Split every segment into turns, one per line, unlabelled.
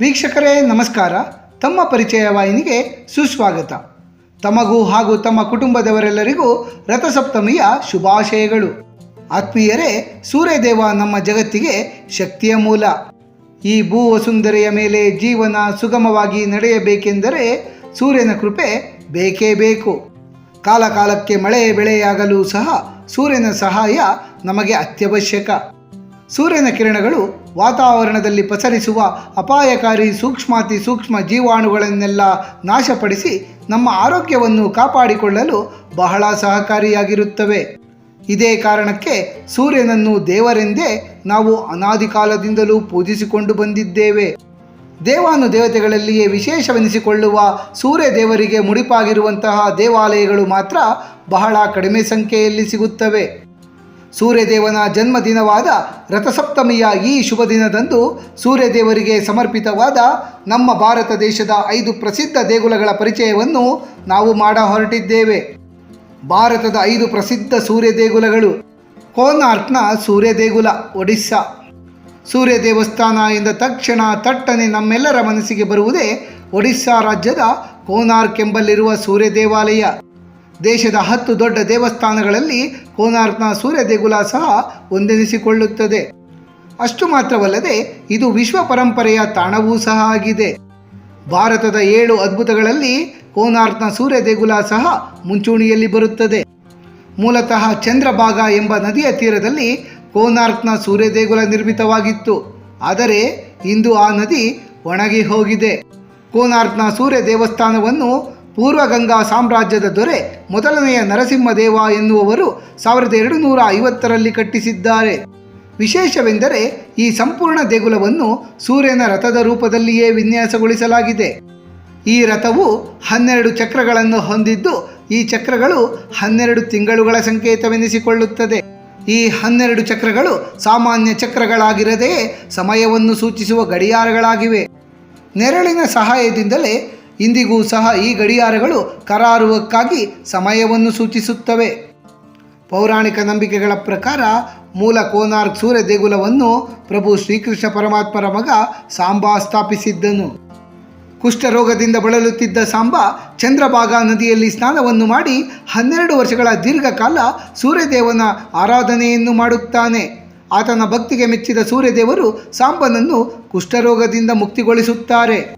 ವೀಕ್ಷಕರೇ, ನಮಸ್ಕಾರ. ತಮ್ಮ ಪರಿಚಯ ವಾಹಿನಿಗೆ ಸುಸ್ವಾಗತ. ತಮಗೂ ಹಾಗೂ ತಮ್ಮ ಕುಟುಂಬದವರೆಲ್ಲರಿಗೂ ರಥಸಪ್ತಮಿಯ ಶುಭಾಶಯಗಳು. ಆತ್ಮೀಯರೇ, ಸೂರ್ಯದೇವ ನಮ್ಮ ಜಗತ್ತಿಗೆ ಶಕ್ತಿಯ ಮೂಲ. ಈ ಭೂ ವಸುಂದರಿಯ ಮೇಲೆ ಜೀವನ ಸುಗಮವಾಗಿ ನಡೆಯಬೇಕೆಂದರೆ ಸೂರ್ಯನ ಕೃಪೆ ಬೇಕೇ ಬೇಕು. ಕಾಲ ಕಾಲಕ್ಕೆ ಮಳೆ, ಬೆಳೆಯಾಗಲು ಸಹ ಸೂರ್ಯನ ಸಹಾಯ ನಮಗೆ ಅತ್ಯವಶ್ಯಕ. ಸೂರ್ಯನ ಕಿರಣಗಳು ವಾತಾವರಣದಲ್ಲಿ ಪಸರಿಸುವ ಅಪಾಯಕಾರಿ ಸೂಕ್ಷ್ಮಾತಿ ಸೂಕ್ಷ್ಮ ಜೀವಾಣುಗಳನ್ನೆಲ್ಲ ನಾಶಪಡಿಸಿ ನಮ್ಮ ಆರೋಗ್ಯವನ್ನು ಕಾಪಾಡಿಕೊಳ್ಳಲು ಬಹಳ ಸಹಕಾರಿಯಾಗಿರುತ್ತವೆ. ಇದೇ ಕಾರಣಕ್ಕೆ ಸೂರ್ಯನನ್ನು ದೇವರೆಂದೇ ನಾವು ಅನಾದಿ ಕಾಲದಿಂದಲೂ ಪೂಜಿಸಿಕೊಂಡು ಬಂದಿದ್ದೇವೆ. ದೇವಾನು ದೇವತೆಗಳಲ್ಲಿಯೇ ವಿಶೇಷವೆನಿಸಿಕೊಳ್ಳುವ ಸೂರ್ಯ ದೇವರಿಗೆ ಮುಡಿಪಾಗಿರುವಂತಹ ದೇವಾಲಯಗಳು ಮಾತ್ರ ಬಹಳ ಕಡಿಮೆ ಸಂಖ್ಯೆಯಲ್ಲಿ ಸಿಗುತ್ತವೆ. ಸೂರ್ಯದೇವನ ಜನ್ಮದಿನವಾದ ರಥಸಪ್ತಮಿಯ ಈ ಶುಭ ದಿನದಂದು ಸೂರ್ಯದೇವರಿಗೆ ಸಮರ್ಪಿತವಾದ ನಮ್ಮ ಭಾರತ ದೇಶದ ಐದು ಪ್ರಸಿದ್ಧ ದೇಗುಲಗಳ ಪರಿಚಯವನ್ನು ನಾವು ಮಾಡ ಹೊರಟಿದ್ದೇವೆ. ಭಾರತದ ಐದು ಪ್ರಸಿದ್ಧ ಸೂರ್ಯ ದೇಗುಲಗಳು ಕೋನಾರ್ಕ್ನ ಸೂರ್ಯ ದೇಗುಲ ಒಡಿಸ್ಸಾ. ಸೂರ್ಯ ದೇವಸ್ಥಾನ ಎಂದ ತಕ್ಷಣ ತಟ್ಟನೆ ನಮ್ಮೆಲ್ಲರ ಮನಸ್ಸಿಗೆ ಬರುವುದೇ ಒಡಿಸ್ಸಾ ರಾಜ್ಯದ ಕೋನಾರ್ಕ್ ಎಂಬಲ್ಲಿರುವ ಸೂರ್ಯ ದೇವಾಲಯ ದೇಶದ ಹತ್ತು ದೊಡ್ಡ ದೇವಸ್ಥಾನಗಳಲ್ಲಿ ಕೋನಾರ್ಕ್ನ ಸೂರ್ಯ ದೇಗುಲ ಸಹ ಒಂದೆನಿಸಿಕೊಳ್ಳುತ್ತದೆ. ಅಷ್ಟು ಮಾತ್ರವಲ್ಲದೆ ಇದು ವಿಶ್ವ ಪರಂಪರೆಯ ತಾಣವೂ ಸಹ ಆಗಿದೆ. ಭಾರತದ ಏಳು ಅದ್ಭುತಗಳಲ್ಲಿ ಕೋನಾರ್ಕ್ನ ಸೂರ್ಯ ದೇಗುಲ ಸಹ ಮುಂಚೂಣಿಯಲ್ಲಿ ಬರುತ್ತದೆ. ಮೂಲತಃ ಚಂದ್ರಭಾಗ ಎಂಬ ನದಿಯ ತೀರದಲ್ಲಿ ಕೋನಾರ್ಕ್ನ ಸೂರ್ಯ ದೇಗುಲ ನಿರ್ಮಿತವಾಗಿತ್ತು. ಆದರೆ ಇಂದು ಆ ನದಿ ಒಣಗಿ ಹೋಗಿದೆ. ಕೋನಾರ್ಕ್ನ ಸೂರ್ಯ ದೇವಸ್ಥಾನವನ್ನು ಪೂರ್ವ ಗಂಗಾ ಸಾಮ್ರಾಜ್ಯದ ದೊರೆ ಮೊದಲನೆಯ ನರಸಿಂಹದೇವ ಎನ್ನುವವರು ಸಾವಿರದ ಎರಡು ನೂರ ಐವತ್ತರಲ್ಲಿ ಕಟ್ಟಿಸಿದ್ದಾರೆ. ವಿಶೇಷವೆಂದರೆ ಈ ಸಂಪೂರ್ಣ ದೇಗುಲವನ್ನು ಸೂರ್ಯನ ರಥದ ರೂಪದಲ್ಲಿಯೇ ವಿನ್ಯಾಸಗೊಳಿಸಲಾಗಿದೆ. ಈ ರಥವು ಹನ್ನೆರಡು ಚಕ್ರಗಳನ್ನು ಹೊಂದಿದ್ದು, ಈ ಚಕ್ರಗಳು ಹನ್ನೆರಡು ತಿಂಗಳುಗಳ ಸಂಕೇತವೆನಿಸಿಕೊಳ್ಳುತ್ತದೆ. ಈ ಹನ್ನೆರಡು ಚಕ್ರಗಳು ಸಾಮಾನ್ಯ ಚಕ್ರಗಳಾಗಿರದೆಯೇ ಸಮಯವನ್ನು ಸೂಚಿಸುವ ಗಡಿಯಾರಗಳಾಗಿವೆ. ನೆರಳಿನ ಸಹಾಯದಿಂದಲೇ ಇಂದಿಗೂ ಸಹ ಈ ಗಡಿಯಾರಗಳು ಕರಾರುವಕ್ಕಾಗಿ ಸಮಯವನ್ನು ಸೂಚಿಸುತ್ತವೆ. ಪೌರಾಣಿಕ ನಂಬಿಕೆಗಳ ಪ್ರಕಾರ ಮೂಲ ಕೋನಾರ್ಕ್ ಸೂರ್ಯ ದೇಗುಲವನ್ನು ಪ್ರಭು ಶ್ರೀಕೃಷ್ಣ ಪರಮಾತ್ಮರ ಮಗ ಸಾಂಬಾ ಸ್ಥಾಪಿಸಿದ್ದನು. ಕುಷ್ಠರೋಗದಿಂದ ಬಳಲುತ್ತಿದ್ದ ಸಾಂಬಾ ಚಂದ್ರಭಾಗ ನದಿಯಲ್ಲಿ ಸ್ನಾನವನ್ನು ಮಾಡಿ ಹನ್ನೆರಡು ವರ್ಷಗಳ ದೀರ್ಘಕಾಲ ಸೂರ್ಯದೇವನ ಆರಾಧನೆಯನ್ನು ಮಾಡುತ್ತಾನೆ. ಆತನ ಭಕ್ತಿಗೆ ಮೆಚ್ಚಿದ ಸೂರ್ಯದೇವರು ಸಾಂಬನನ್ನು ಕುಷ್ಠರೋಗದಿಂದ ಮುಕ್ತಿಗೊಳಿಸುತ್ತಾರೆ.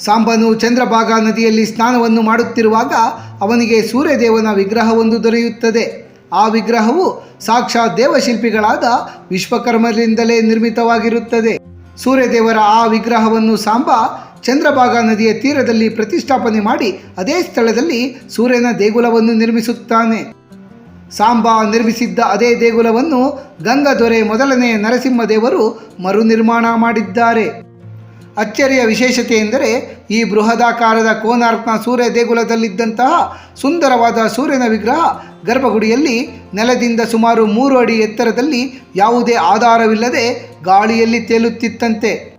ಸಾಂಬನು ಚಂದ್ರಭಾಗ ನದಿಯಲ್ಲಿ ಸ್ನಾನವನ್ನು ಮಾಡುತ್ತಿರುವಾಗ ಅವನಿಗೆ ಸೂರ್ಯದೇವನ ವಿಗ್ರಹವೊಂದು ದೊರೆಯುತ್ತದೆ. ಆ ವಿಗ್ರಹವು ಸಾಕ್ಷಾತ್ ದೇವಶಿಲ್ಪಿಗಳಾದ ವಿಶ್ವಕರ್ಮರಿಂದಲೇ ನಿರ್ಮಿತವಾಗಿರುತ್ತದೆ. ಸೂರ್ಯದೇವರ ಆ ವಿಗ್ರಹವನ್ನು ಸಾಂಬ ಚಂದ್ರಭಾಗ ನದಿಯ ತೀರದಲ್ಲಿ ಪ್ರತಿಷ್ಠಾಪನೆ ಮಾಡಿ ಅದೇ ಸ್ಥಳದಲ್ಲಿ ಸೂರ್ಯನ ದೇಗುಲವನ್ನು ನಿರ್ಮಿಸುತ್ತಾನೆ. ಸಾಂಬಾ ನಿರ್ಮಿಸಿದ್ದ ಅದೇ ದೇಗುಲವನ್ನು ಗಂಗದೊರೆ ಮೊದಲನೆಯ ನರಸಿಂಹದೇವರು ಮರು ನಿರ್ಮಾಣ ಮಾಡಿದ್ದಾರೆ. ಅಚ್ಚರಿಯ ವಿಶೇಷತೆ ಎಂದರೆ ಈ ಬೃಹದಾಕಾರದ ಕೋನಾರ್ಕ್ನ ಸೂರ್ಯ ದೇಗುಲದಲ್ಲಿದ್ದಂತಹ ಸುಂದರವಾದ ಸೂರ್ಯನ ವಿಗ್ರಹ ಗರ್ಭಗುಡಿಯಲ್ಲಿ ನೆಲದಿಂದ ಸುಮಾರು ಮೂರು ಅಡಿ ಎತ್ತರದಲ್ಲಿ ಯಾವುದೇ ಆಧಾರವಿಲ್ಲದೆ ಗಾಳಿಯಲ್ಲಿ ತೇಲುತ್ತಿತ್ತಂತೆ.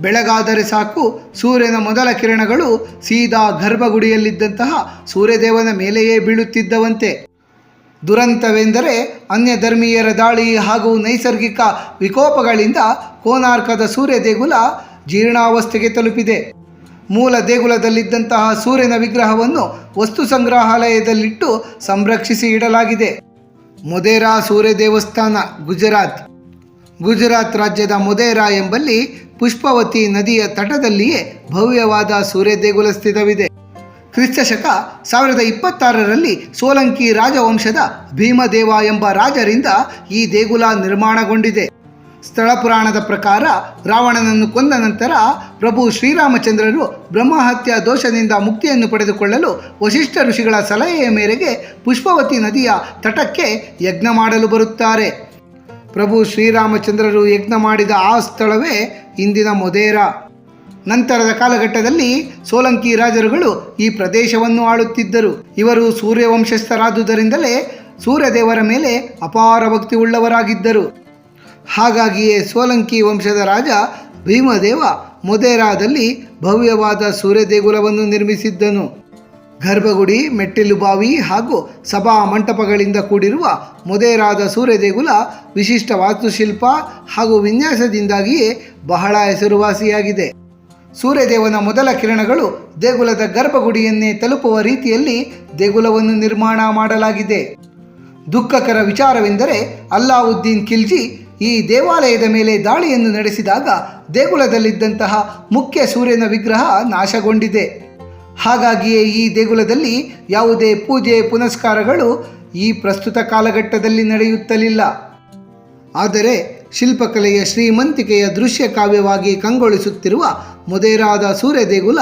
ಬೆಳಗಾದರೆ ಸಾಕು ಸೂರ್ಯನ ಮೊದಲ ಕಿರಣಗಳು ಸೀದಾ ಗರ್ಭಗುಡಿಯಲ್ಲಿದ್ದಂತಹ ಸೂರ್ಯದೇವನ ಮೇಲೆಯೇ ಬೀಳುತ್ತಿದ್ದವಂತೆ. ದುರಂತವೆಂದರೆ ಅನ್ಯ ಧರ್ಮೀಯರ ದಾಳಿ ಹಾಗೂ ನೈಸರ್ಗಿಕ ವಿಕೋಪಗಳಿಂದ ಕೋನಾರ್ಕದ ಸೂರ್ಯ ದೇಗುಲ ಜೀರ್ಣಾವಸ್ಥೆಗೆ ತಲುಪಿದೆ. ಮೂಲ ದೇಗುಲದಲ್ಲಿದ್ದಂತಹ ಸೂರ್ಯನ ವಿಗ್ರಹವನ್ನು ವಸ್ತು ಸಂಗ್ರಹಾಲಯದಲ್ಲಿಟ್ಟು ಸಂರಕ್ಷಿಸಿ ಇಡಲಾಗಿದೆ. ಮೊದೇರಾ ಸೂರ್ಯ ದೇವಸ್ಥಾನ, ಗುಜರಾತ್. ಗುಜರಾತ್ ರಾಜ್ಯದ ಮೊದೇರಾ ಎಂಬಲ್ಲಿ ಪುಷ್ಪವತಿ ನದಿಯ ತಟದಲ್ಲಿಯೇ ಭವ್ಯವಾದ ಸೂರ್ಯ ದೇಗುಲ ಸ್ಥಿತವಿದೆ. ಕ್ರಿಸ್ತ ಶಕ ಸಾವಿರದ ಇಪ್ಪತ್ತಾರರಲ್ಲಿ ಸೋಲಂಕಿ ರಾಜವಂಶದ ಭೀಮದೇವ ಎಂಬ ರಾಜರಿಂದ ಈ ದೇಗುಲ ನಿರ್ಮಾಣಗೊಂಡಿದೆ. ಸ್ಥಳ ಪುರಾಣದ ಪ್ರಕಾರ ರಾವಣನನ್ನು ಕೊಂದ ನಂತರ ಪ್ರಭು ಶ್ರೀರಾಮಚಂದ್ರರು ಬ್ರಹ್ಮಹತ್ಯ ದೋಷದಿಂದ ಮುಕ್ತಿಯನ್ನು ಪಡೆದುಕೊಳ್ಳಲು ವಶಿಷ್ಠ ಋಷಿಗಳ ಸಲಹೆಯ ಮೇರೆಗೆ ಪುಷ್ಪವತಿ ನದಿಯ ತಟಕ್ಕೆ ಯಜ್ಞ ಮಾಡಲು ಬರುತ್ತಾರೆ. ಪ್ರಭು ಶ್ರೀರಾಮಚಂದ್ರರು ಯಜ್ಞ ಮಾಡಿದ ಆ ಸ್ಥಳವೇ ಇಂದಿನ ಮೊದೇರ. ನಂತರದ ಕಾಲಘಟ್ಟದಲ್ಲಿ ಸೋಲಂಕಿ ರಾಜರುಗಳು ಈ ಪ್ರದೇಶವನ್ನು ಆಳುತ್ತಿದ್ದರು. ಇವರು ಸೂರ್ಯವಂಶಸ್ಥರಾದುದರಿಂದಲೇ ಸೂರ್ಯದೇವರ ಮೇಲೆ ಅಪಾರ ಭಕ್ತಿ ಉಳ್ಳವರಾಗಿದ್ದರು ಹಾಗಾಗಿಯೇ ಸೋಲಂಕಿ ವಂಶದ ರಾಜ ಭೀಮದೇವ ಮೊದೇರಾದಲ್ಲಿ ಭವ್ಯವಾದ ಸೂರ್ಯ ದೇಗುಲವನ್ನು ನಿರ್ಮಿಸಿದ್ದನು. ಗರ್ಭಗುಡಿ ಮೆಟ್ಟಿಲು ಬಾವಿ ಹಾಗೂ ಸಭಾ ಮಂಟಪಗಳಿಂದ ಕೂಡಿರುವ ಮೊದೇರಾದ ಸೂರ್ಯ ದೇಗುಲ ವಿಶಿಷ್ಟ ವಾಸ್ತುಶಿಲ್ಪ ಹಾಗೂ ವಿನ್ಯಾಸದಿಂದಾಗಿಯೇ ಬಹಳ ಹೆಸರುವಾಸಿಯಾಗಿದೆ. ಸೂರ್ಯದೇವನ ಮೊದಲ ಕಿರಣಗಳು ದೇಗುಲದ ಗರ್ಭಗುಡಿಯನ್ನೇ ತಲುಪುವ ರೀತಿಯಲ್ಲಿ ದೇಗುಲವನ್ನು ನಿರ್ಮಾಣ ಮಾಡಲಾಗಿದೆ. ದುಃಖಕರ ವಿಚಾರವೆಂದರೆ ಅಲ್ಲಾವುದ್ದೀನ್ ಖಿಲ್ಜಿ ಈ ದೇವಾಲಯದ ಮೇಲೆ ದಾಳಿಯನ್ನು ನಡೆಸಿದಾಗ ದೇಗುಲದಲ್ಲಿದ್ದಂತಹ ಮುಖ್ಯ ಸೂರ್ಯನ ವಿಗ್ರಹ ನಾಶಗೊಂಡಿದೆ. ಹಾಗಾಗಿಯೇ ಈ ದೇಗುಲದಲ್ಲಿ ಯಾವುದೇ ಪೂಜೆ ಪುನಸ್ಕಾರಗಳು ಈ ಪ್ರಸ್ತುತ ಕಾಲಘಟ್ಟದಲ್ಲಿ ನಡೆಯುತ್ತಲಿಲ್ಲ. ಆದರೆ ಶಿಲ್ಪಕಲೆಯ ಶ್ರೀಮಂತಿಕೆಯ ದೃಶ್ಯ ಕಾವ್ಯವಾಗಿ ಕಂಗೊಳಿಸುತ್ತಿರುವ ಮೊದೇರಾದ ಸೂರ್ಯ ದೇಗುಲ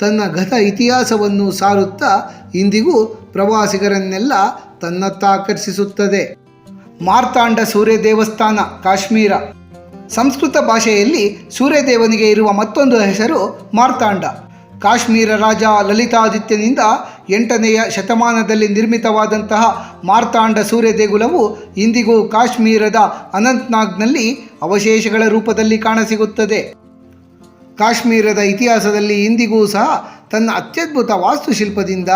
ತನ್ನ ಗತ ಇತಿಹಾಸವನ್ನು ಸಾರುತ್ತಾ ಇಂದಿಗೂ ಪ್ರವಾಸಿಗರನ್ನೆಲ್ಲ ತನ್ನತ್ತ ಆಕರ್ಷಿಸುತ್ತದೆ. ಮಾರ್ತಾಂಡ ಸೂರ್ಯ ದೇವಸ್ಥಾನ ಕಾಶ್ಮೀರ. ಸಂಸ್ಕೃತ ಭಾಷೆಯಲ್ಲಿ ಸೂರ್ಯದೇವನಿಗೆ ಇರುವ ಮತ್ತೊಂದು ಹೆಸರು ಮಾರ್ತಾಂಡ. ಕಾಶ್ಮೀರ ರಾಜ ಲಲಿತಾದಿತ್ಯನಿಂದ ಎಂಟನೆಯ ಶತಮಾನದಲ್ಲಿ ನಿರ್ಮಿತವಾದಂತಹ ಮಾರ್ತಾಂಡ ಸೂರ್ಯ ದೇಗುಲವು ಇಂದಿಗೂ ಕಾಶ್ಮೀರದ ಅನಂತ್ನಾಗ್ನಲ್ಲಿ ಅವಶೇಷಗಳ ರೂಪದಲ್ಲಿ ಕಾಣಸಿಗುತ್ತದೆ. ಕಾಶ್ಮೀರದ ಇತಿಹಾಸದಲ್ಲಿ ಇಂದಿಗೂ ಸಹ ತನ್ನ ಅತ್ಯದ್ಭುತ ವಾಸ್ತುಶಿಲ್ಪದಿಂದ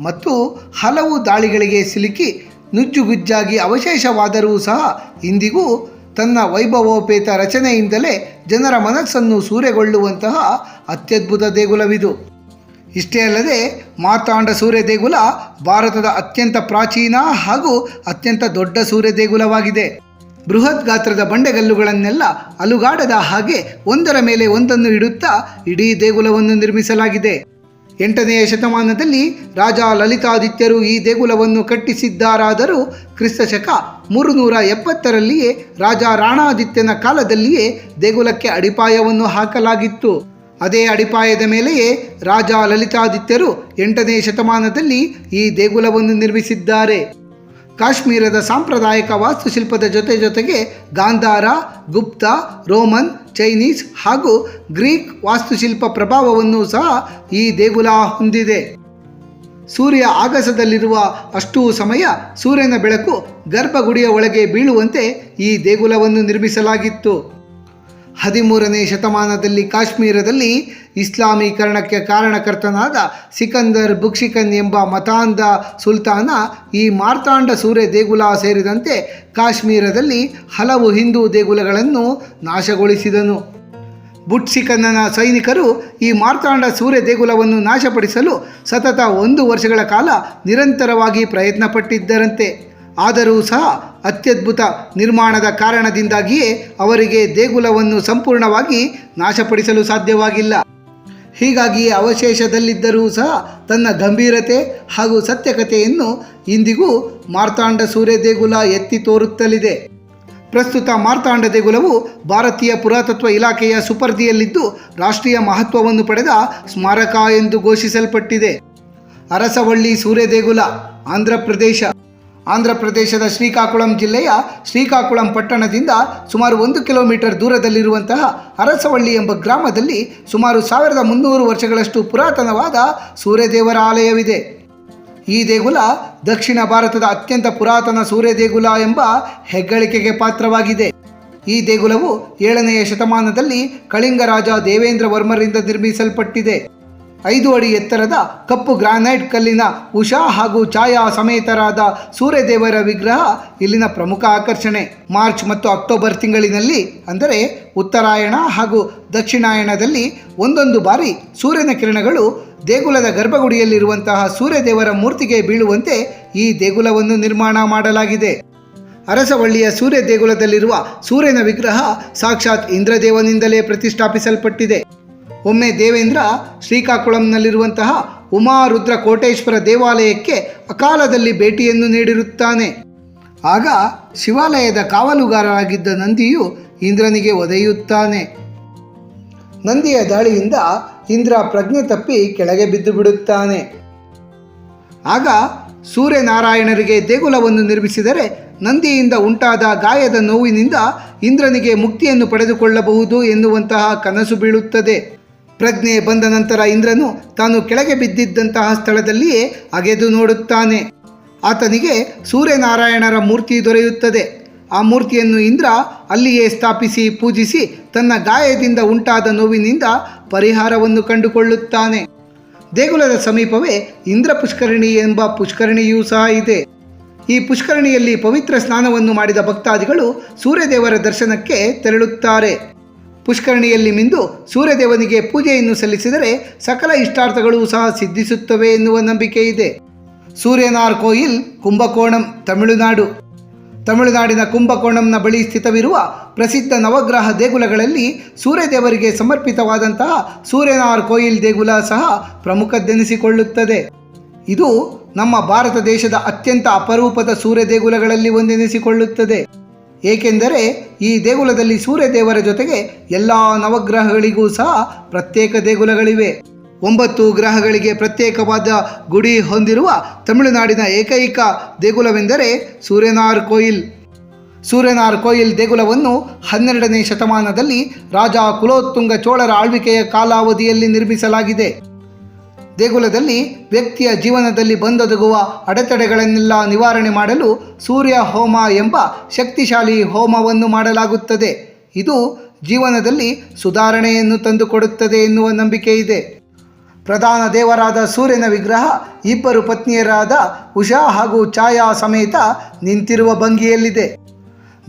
ಮತ್ತು ಹಲವು ದಾಳಿಗಳಿಗೆ ಸಿಲುಕಿ ನುಜ್ಜುಗುಜ್ಜಾಗಿ ಅವಶೇಷವಾದರೂ ಸಹ ಇಂದಿಗೂ ತನ್ನ ವೈಭವೋಪೇತ ರಚನೆಯಿಂದಲೇ ಜನರ ಮನಸ್ಸನ್ನು ಸೂರೆಗೊಳ್ಳುವಂತಹ ಅತ್ಯದ್ಭುತ ದೇಗುಲವಿದು. ಇಷ್ಟೇ ಅಲ್ಲದೆ ಮಾತಾಂಡ ಸೂರ್ಯ ದೇಗುಲ ಭಾರತದ ಅತ್ಯಂತ ಪ್ರಾಚೀನ ಹಾಗೂ ಅತ್ಯಂತ ದೊಡ್ಡ ಸೂರ್ಯ ದೇಗುಲವಾಗಿದೆ. ಬೃಹತ್ ಗಾತ್ರದ ಬಂಡೆಗಲ್ಲುಗಳನ್ನೆಲ್ಲ ಅಲುಗಾಡದ ಹಾಗೆ ಒಂದರ ಮೇಲೆ ಒಂದನ್ನು ಇಡುತ್ತಾ ಇಡೀ ದೇಗುಲವನ್ನು ನಿರ್ಮಿಸಲಾಗಿದೆ. ಎಂಟನೆಯ ಶತಮಾನದಲ್ಲಿ ರಾಜ ಲಲಿತಾದಿತ್ಯರು ಈ ದೇಗುಲವನ್ನು ಕಟ್ಟಿಸಿದ್ದಾರಾದರೂ ಕ್ರಿಸ್ತಶಕ ಮೂರು ನೂರ ಎಪ್ಪತ್ತರಲ್ಲಿಯೇ ರಾಜ ರಾಣಾದಿತ್ಯನ ಕಾಲದಲ್ಲಿಯೇ ದೇಗುಲಕ್ಕೆ ಅಡಿಪಾಯವನ್ನು ಹಾಕಲಾಗಿತ್ತು. ಅದೇ ಅಡಿಪಾಯದ ಮೇಲೆಯೇ ರಾಜ ಲಲಿತಾದಿತ್ಯರು ಎಂಟನೇ ಶತಮಾನದಲ್ಲಿ ಈ ದೇಗುಲವನ್ನು ನಿರ್ಮಿಸಿದ್ದಾರೆ. ಕಾಶ್ಮೀರದ ಸಾಂಪ್ರದಾಯಿಕ ವಾಸ್ತುಶಿಲ್ಪದ ಜೊತೆ ಜೊತೆಗೆ ಗಾಂಧಾರ, ಗುಪ್ತ, ರೋಮನ್, ಚೈನೀಸ್ ಹಾಗೂ ಗ್ರೀಕ್ ವಾಸ್ತುಶಿಲ್ಪ ಪ್ರಭಾವವನ್ನು ಸಹ ಈ ದೇಗುಲ ಹೊಂದಿದೆ. ಸೂರ್ಯ ಆಗಸದಲ್ಲಿರುವ ಅಷ್ಟೂ ಸಮಯ ಸೂರ್ಯನ ಬೆಳಕು ಗರ್ಭಗುಡಿಯ ಒಳಗೆ ಬೀಳುವಂತೆ ಈ ದೇಗುಲವನ್ನು ನಿರ್ಮಿಸಲಾಗಿತ್ತು. ಹದಿಮೂರನೇ ಶತಮಾನದಲ್ಲಿ ಕಾಶ್ಮೀರದಲ್ಲಿ ಇಸ್ಲಾಮೀಕರಣಕ್ಕೆ ಕಾರಣಕರ್ತನಾದ ಸಿಕಂದರ್ ಬುಕ್ಷಿಕನ್ ಎಂಬ ಮತಾಂಧ ಸುಲ್ತಾನ ಈ ಮಾರ್ತಾಂಡ ಸೂರ್ಯ ದೇಗುಲ ಸೇರಿದಂತೆ ಕಾಶ್ಮೀರದಲ್ಲಿ ಹಲವು ಹಿಂದೂ ದೇಗುಲಗಳನ್ನು ನಾಶಗೊಳಿಸಿದನು. ಬುಟ್ಸಿಕನ್ನನ ಸೈನಿಕರು ಈ ಮಾರ್ತಾಂಡ ಸೂರ್ಯ ದೇಗುಲವನ್ನು ನಾಶಪಡಿಸಲು ಸತತ ಒಂದು ವರ್ಷಗಳ ಕಾಲ ನಿರಂತರವಾಗಿ ಪ್ರಯತ್ನಪಟ್ಟಿದ್ದರಂತೆ. ಆದರೂ ಸಹ ಅತ್ಯದ್ಭುತ ನಿರ್ಮಾಣದ ಕಾರಣದಿಂದಾಗಿಯೇ ಅವರಿಗೆ ದೇಗುಲವನ್ನು ಸಂಪೂರ್ಣವಾಗಿ ನಾಶಪಡಿಸಲು ಸಾಧ್ಯವಾಗಿಲ್ಲ. ಹೀಗಾಗಿ ಅವಶೇಷದಲ್ಲಿದ್ದರೂ ಸಹ ತನ್ನ ಗಂಭೀರತೆ ಹಾಗೂ ಸತ್ಯಕತೆಯನ್ನು ಇಂದಿಗೂ ಮಾರ್ತಾಂಡ ಸೂರ್ಯ ದೇಗುಲ ಎತ್ತಿ ತೋರುತ್ತಲಿದೆ. ಪ್ರಸ್ತುತ ಮಾರ್ತಾಂಡ ದೇಗುಲವು ಭಾರತೀಯ ಪುರಾತತ್ವ ಇಲಾಖೆಯ ಸುಪರ್ದಿಯಲ್ಲಿದ್ದು ರಾಷ್ಟ್ರೀಯ ಮಹತ್ವವನ್ನು ಪಡೆದ ಸ್ಮಾರಕ ಎಂದು ಘೋಷಿಸಲ್ಪಟ್ಟಿದೆ. ಅರಸವಳ್ಳಿ ಸೂರ್ಯ ದೇಗುಲ ಆಂಧ್ರ ಪ್ರದೇಶ. ಆಂಧ್ರ ಪ್ರದೇಶದ ಶ್ರೀಕಾಕುಳಂ ಜಿಲ್ಲೆಯ ಶ್ರೀಕಾಕುಳಂ ಪಟ್ಟಣದಿಂದ ಸುಮಾರು ಒಂದು ಕಿಲೋಮೀಟರ್ ದೂರದಲ್ಲಿರುವಂತಹ ಅರಸವಳ್ಳಿ ಎಂಬ ಗ್ರಾಮದಲ್ಲಿ ಸುಮಾರು ಸಾವಿರದ ಮುನ್ನೂರು ವರ್ಷಗಳಷ್ಟು ಪುರಾತನವಾದ ಸೂರ್ಯದೇವರ ಆಲಯವಿದೆ ಈ ದೇಗುಲ ದಕ್ಷಿಣ ಭಾರತದ ಅತ್ಯಂತ ಪುರಾತನ ಸೂರ್ಯ ದೇಗುಲ ಎಂಬ ಹೆಗ್ಗಳಿಕೆಗೆ ಪಾತ್ರವಾಗಿದೆ. ಈ ದೇಗುಲವು ಏಳನೆಯ ಶತಮಾನದಲ್ಲಿ ಕಳಿಂಗ ರಾಜ ದೇವೇಂದ್ರ ವರ್ಮರಿಂದ ನಿರ್ಮಿಸಲ್ಪಟ್ಟಿದೆ. ಐದು ಅಡಿ ಎತ್ತರದ ಕಪ್ಪು ಗ್ರಾನೈಟ್ ಕಲ್ಲಿನ ಉಷಾ ಹಾಗೂ ಛಾಯಾ ಸಮೇತರಾದ ಸೂರ್ಯದೇವರ ವಿಗ್ರಹ ಇಲ್ಲಿನ ಪ್ರಮುಖ ಆಕರ್ಷಣೆ. ಮಾರ್ಚ್ ಮತ್ತು ಅಕ್ಟೋಬರ್ ತಿಂಗಳಿನಲ್ಲಿ, ಅಂದರೆ ಉತ್ತರಾಯಣ ಹಾಗೂ ದಕ್ಷಿಣಾಯಣದಲ್ಲಿ ಒಂದೊಂದು ಬಾರಿ ಸೂರ್ಯನ ಕಿರಣಗಳು ದೇಗುಲದ ಗರ್ಭಗುಡಿಯಲ್ಲಿರುವಂತಹ ಸೂರ್ಯದೇವರ ಮೂರ್ತಿಗೆ ಬೀಳುವಂತೆ ಈ ದೇಗುಲವನ್ನು ನಿರ್ಮಾಣ ಮಾಡಲಾಗಿದೆ. ಅರಸವಳ್ಳಿಯ ಸೂರ್ಯ ದೇಗುಲದಲ್ಲಿರುವ ಸೂರ್ಯನ ವಿಗ್ರಹ ಸಾಕ್ಷಾತ್ ಇಂದ್ರದೇವನಿಂದಲೇ ಪ್ರತಿಷ್ಠಾಪಿಸಲ್ಪಟ್ಟಿದೆ. ಒಮ್ಮೆ ದೇವೇಂದ್ರ ಶ್ರೀಕಾಕುಳಂನಲ್ಲಿರುವಂತಹ ಉಮಾರುದ್ರ ಕೋಟೇಶ್ವರ ದೇವಾಲಯಕ್ಕೆ ಅಕಾಲದಲ್ಲಿ ಭೇಟಿಯನ್ನು ನೀಡಿರುತ್ತಾನೆ. ಆಗ ಶಿವಾಲಯದ ಕಾವಲುಗಾರರಾಗಿದ್ದ ನಂದಿಯು ಇಂದ್ರನಿಗೆ ಒದೆಯುತ್ತಾನೆ. ನಂದಿಯ ದಾಳಿಯಿಂದ ಇಂದ್ರ ಪ್ರಜ್ಞೆ ತಪ್ಪಿ ಕೆಳಗೆ ಬಿದ್ದು ಬಿಡುತ್ತಾನೆ. ಆಗ ಸೂರ್ಯನಾರಾಯಣರಿಗೆ ದೇಗುಲವನ್ನು ನಿರ್ಮಿಸಿದರೆ ನಂದಿಯಿಂದ ಉಂಟಾದ ಗಾಯದ ನೋವಿನಿಂದ ಇಂದ್ರನಿಗೆ ಮುಕ್ತಿಯನ್ನು ಪಡೆದುಕೊಳ್ಳಬಹುದು ಎನ್ನುವಂತಹ ಕನಸು ಬೀಳುತ್ತದೆ. ಪ್ರಜ್ಞೆ ಬಂದ ನಂತರ ಇಂದ್ರನು ತಾನು ಕೆಳಗೆ ಬಿದ್ದಿದ್ದಂತಹ ಸ್ಥಳದಲ್ಲಿಯೇ ಅಗೆದು ನೋಡುತ್ತಾನೆ. ಆತನಿಗೆ ಸೂರ್ಯನಾರಾಯಣರ ಮೂರ್ತಿ ದೊರೆಯುತ್ತದೆ. ಆ ಮೂರ್ತಿಯನ್ನು ಇಂದ್ರ ಅಲ್ಲಿಯೇ ಸ್ಥಾಪಿಸಿ ಪೂಜಿಸಿ ತನ್ನ ಗಾಯದಿಂದ ಉಂಟಾದ ನೋವಿನಿಂದ ಪರಿಹಾರವನ್ನು ಕಂಡುಕೊಳ್ಳುತ್ತಾನೆ. ದೇಗುಲದ ಸಮೀಪವೇ ಇಂದ್ರ ಪುಷ್ಕರಣಿ ಎಂಬ ಪುಷ್ಕರಣಿಯೂ ಸಹ ಇದೆ. ಈ ಪುಷ್ಕರಣಿಯಲ್ಲಿ ಪವಿತ್ರ ಸ್ನಾನವನ್ನು ಮಾಡಿದ ಭಕ್ತಾದಿಗಳು ಸೂರ್ಯದೇವರ ದರ್ಶನಕ್ಕೆ ತೆರಳುತ್ತಾರೆ. ಪುಷ್ಕರಣಿಯಲ್ಲಿ ಮಿಂದು ಸೂರ್ಯದೇವನಿಗೆ ಪೂಜೆಯನ್ನು ಸಲ್ಲಿಸಿದರೆ ಸಕಲ ಇಷ್ಟಾರ್ಥಗಳು ಸಹ ಸಿದ್ಧಿಸುತ್ತವೆ ಎನ್ನುವ ನಂಬಿಕೆ ಇದೆ. ಸೂರ್ಯನಾರ್ ಕೋಯಿಲ್ ಕುಂಭಕೋಣಂ, ತಮಿಳುನಾಡು. ತಮಿಳುನಾಡಿನ ಕುಂಭಕೋಣಂನ ಬಳಿ ಸ್ಥಿತವಿರುವ ಪ್ರಸಿದ್ಧ ನವಗ್ರಹ ದೇಗುಲಗಳಲ್ಲಿ ಸೂರ್ಯದೇವರಿಗೆ ಸಮರ್ಪಿತವಾದಂತಹ ಸೂರ್ಯನಾರ್ ಕೋಯಿಲ್ ದೇಗುಲ ಸಹ ಪ್ರಮುಖದ್ದೆನಿಸಿಕೊಳ್ಳುತ್ತದೆ. ಇದು ನಮ್ಮ ಭಾರತ ದೇಶದ ಅತ್ಯಂತ ಅಪರೂಪದ ಸೂರ್ಯ ದೇಗುಲಗಳಲ್ಲಿ ಒಂದೆನಿಸಿಕೊಳ್ಳುತ್ತದೆ. ಏಕೆಂದರೆ ಈ ದೇಗುಲದಲ್ಲಿ ಸೂರ್ಯದೇವರ ಜೊತೆಗೆ ಎಲ್ಲ ನವಗ್ರಹಗಳಿಗೂ ಸಹ ಪ್ರತ್ಯೇಕ ದೇಗುಲಗಳಿವೆ. ಒಂಬತ್ತು ಗ್ರಹಗಳಿಗೆ ಪ್ರತ್ಯೇಕವಾದ ಗುಡಿ ಹೊಂದಿರುವ ತಮಿಳುನಾಡಿನ ಏಕೈಕ ದೇಗುಲವೆಂದರೆ ಸೂರ್ಯನಾರ್ ಕೋಯಿಲ್. ಸೂರ್ಯನಾರ್ ಕೋಯಿಲ್ ದೇಗುಲವನ್ನು ಹನ್ನೆರಡನೇ ಶತಮಾನದಲ್ಲಿ ರಾಜ ಕುಲೋತ್ತುಂಗ ಚೋಳರ ಆಳ್ವಿಕೆಯ ಕಾಲಾವಧಿಯಲ್ಲಿ ನಿರ್ಮಿಸಲಾಗಿದೆ. ದೇಗುಲದಲ್ಲಿ ವ್ಯಕ್ತಿಯ ಜೀವನದಲ್ಲಿ ಬಂದೊದಗುವ ಅಡೆತಡೆಗಳನ್ನೆಲ್ಲ ನಿವಾರಣೆ ಮಾಡಲು ಸೂರ್ಯ ಹೋಮ ಎಂಬ ಶಕ್ತಿಶಾಲಿ ಹೋಮವನ್ನು ಮಾಡಲಾಗುತ್ತದೆ. ಇದು ಜೀವನದಲ್ಲಿ ಸುಧಾರಣೆಯನ್ನು ತಂದುಕೊಡುತ್ತದೆ ಎನ್ನುವ ನಂಬಿಕೆ ಇದೆ. ಪ್ರಧಾನ ದೇವರಾದ ಸೂರ್ಯನ ವಿಗ್ರಹ, ಇಬ್ಬರು ಪತ್ನಿಯರಾದ ಉಷಾ ಹಾಗೂ ಛಾಯಾ ಸಮೇತ ನಿಂತಿರುವ ಭಂಗಿಯಲ್ಲಿದೆ.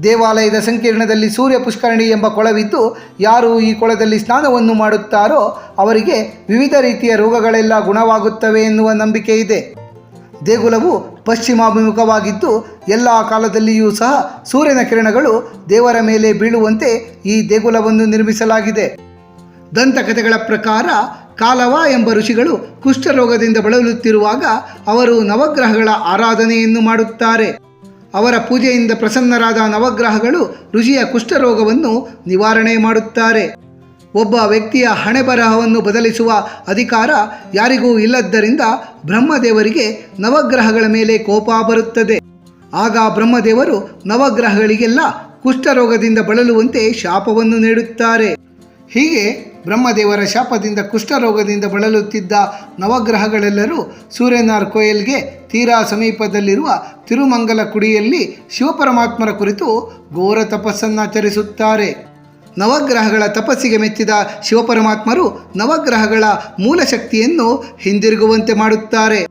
ದೇವಾಲಯದ ಸಂಕೀರ್ಣದಲ್ಲಿ ಸೂರ್ಯ ಪುಷ್ಕರಣಿ ಎಂಬ ಕೊಳವಿದ್ದು ಯಾರು ಈ ಕೊಳದಲ್ಲಿ ಸ್ನಾನವನ್ನು ಮಾಡುತ್ತಾರೋ ಅವರಿಗೆ ವಿವಿಧ ರೀತಿಯ ರೋಗಗಳೆಲ್ಲ ಗುಣವಾಗುತ್ತವೆ ಎನ್ನುವ ನಂಬಿಕೆ ಇದೆ. ದೇಗುಲವು ಪಶ್ಚಿಮಾಭಿಮುಖವಾಗಿದ್ದು ಎಲ್ಲ ಕಾಲದಲ್ಲಿಯೂ ಸಹ ಸೂರ್ಯನ ಕಿರಣಗಳು ದೇವರ ಮೇಲೆ ಬೀಳುವಂತೆ ಈ ದೇಗುಲವನ್ನು ನಿರ್ಮಿಸಲಾಗಿದೆ. ದಂತಕಥೆಗಳ ಪ್ರಕಾರ ಕಾಲವ ಎಂಬ ಋಷಿಗಳು ಕುಷ್ಠರೋಗದಿಂದ ಬಳಲುತ್ತಿರುವಾಗ ಅವರು ನವಗ್ರಹಗಳ ಆರಾಧನೆಯನ್ನು ಮಾಡುತ್ತಾರೆ. ಅವರ ಪೂಜೆಯಿಂದ ಪ್ರಸನ್ನರಾದ ನವಗ್ರಹಗಳು ಋಷಿಯ ಕುಷ್ಠರೋಗವನ್ನು ನಿವಾರಣೆ ಮಾಡುತ್ತಾರೆ. ಒಬ್ಬ ವ್ಯಕ್ತಿಯ ಹಣೆಬರಹವನ್ನು ಬದಲಿಸುವ ಅಧಿಕಾರ ಯಾರಿಗೂ ಇಲ್ಲದ್ದರಿಂದ ಬ್ರಹ್ಮದೇವರಿಗೆ ನವಗ್ರಹಗಳ ಮೇಲೆ ಕೋಪ ಬರುತ್ತದೆ. ಆಗ ಬ್ರಹ್ಮದೇವರು ನವಗ್ರಹಗಳಿಗೆಲ್ಲ ಕುಷ್ಠರೋಗದಿಂದ ಬಳಲುವಂತೆ ಶಾಪವನ್ನು ನೀಡುತ್ತಾರೆ. ಹೀಗೆ ಬ್ರಹ್ಮದೇವರ ಶಾಪದಿಂದ ಕುಷ್ಠರೋಗದಿಂದ ಬಳಲುತ್ತಿದ್ದ ನವಗ್ರಹಗಳೆಲ್ಲರೂ ಸೂರ್ಯನಾರ್ ಕೋಯಲ್ಗೆ ತೀರಾ ಸಮೀಪದಲ್ಲಿರುವ ತಿರುಮಂಗಲ ಕುಡಿಯಲ್ಲಿ ಶಿವಪರಮಾತ್ಮರ ಕುರಿತು ಘೋರ ತಪಸ್ಸನ್ನಾಚರಿಸುತ್ತಾರೆ ನವಗ್ರಹಗಳ ತಪಸ್ಸಿಗೆ ಮೆಚ್ಚಿದ ಶಿವಪರಮಾತ್ಮರು ನವಗ್ರಹಗಳ ಮೂಲ ಶಕ್ತಿಯನ್ನು ಹಿಂದಿರುಗುವಂತೆ ಮಾಡುತ್ತಾರೆ.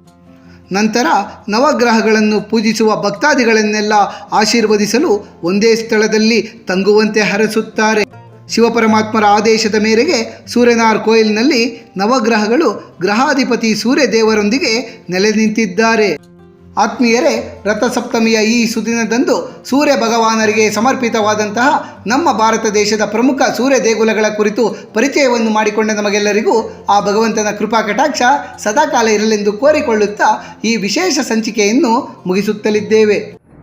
ನಂತರ ನವಗ್ರಹಗಳನ್ನು ಪೂಜಿಸುವ ಭಕ್ತಾದಿಗಳನ್ನೆಲ್ಲ ಆಶೀರ್ವದಿಸಲು ಒಂದೇ ಸ್ಥಳದಲ್ಲಿ ತಂಗುವಂತೆ ಹರಸುತ್ತಾರೆ. ಶಿವಪರಮಾತ್ಮರ ಆದೇಶದ ಮೇರೆಗೆ ಸೂರ್ಯನಾರ್ ಕೋಯಿಲ್ನಲ್ಲಿ ನವಗ್ರಹಗಳು ಗ್ರಹಾಧಿಪತಿ ಸೂರ್ಯದೇವರೊಂದಿಗೆ ನೆಲೆ ನಿಂತಿದ್ದಾರೆ. ಆತ್ಮೀಯರೇ, ರಥಸಪ್ತಮಿಯ ಈ ಸುದಿನದಂದು ಸೂರ್ಯ ಭಗವಾನರಿಗೆ ಸಮರ್ಪಿತವಾದಂತಹ ನಮ್ಮ ಭಾರತ ದೇಶದ ಪ್ರಮುಖ ಸೂರ್ಯ ದೇಗುಲಗಳ ಕುರಿತು ಪರಿಚಯವನ್ನು ಮಾಡಿಕೊಂಡ ನಮಗೆಲ್ಲರಿಗೂ ಆ ಭಗವಂತನ ಕೃಪಾ ಕಟಾಕ್ಷ ಸದಾಕಾಲ ಇರಲೆಂದು ಕೋರಿಕೊಳ್ಳುತ್ತಾ ಈ ವಿಶೇಷ ಸಂಚಿಕೆಯನ್ನು ಮುಗಿಸುತ್ತಲಿದ್ದೇವೆ.